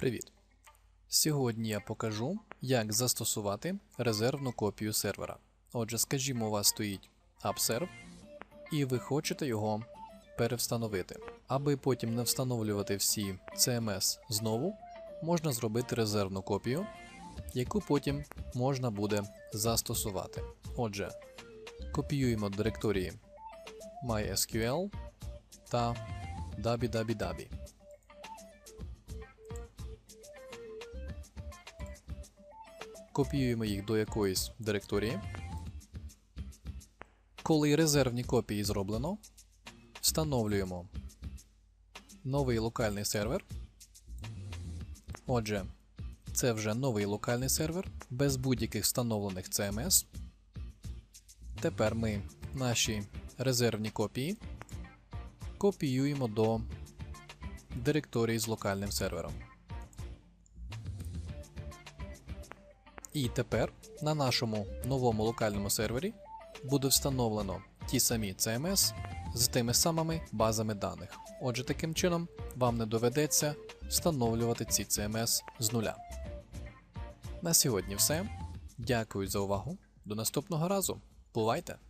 Привіт! Сьогодні я покажу, як застосувати резервну копію сервера. Отже, скажімо, у вас стоїть AppServe, і ви хочете його перевстановити. Аби потім не встановлювати всі CMS знову, можна зробити резервну копію, яку потім можна буде застосувати. Отже, копіюємо директорії MySQL та www. Копіюємо їх до якоїсь директорії. Коли резервні копії зроблено, встановлюємо новий локальний сервер. Отже, це вже новий локальний сервер без будь-яких встановлених CMS. Тепер ми наші резервні копії копіюємо до директорії з локальним сервером. І тепер на нашому новому локальному сервері буде встановлено ті самі CMS з тими самими базами даних. Отже, таким чином вам не доведеться встановлювати ці CMS з нуля. На сьогодні все. Дякую за увагу. До наступного разу. Бувайте!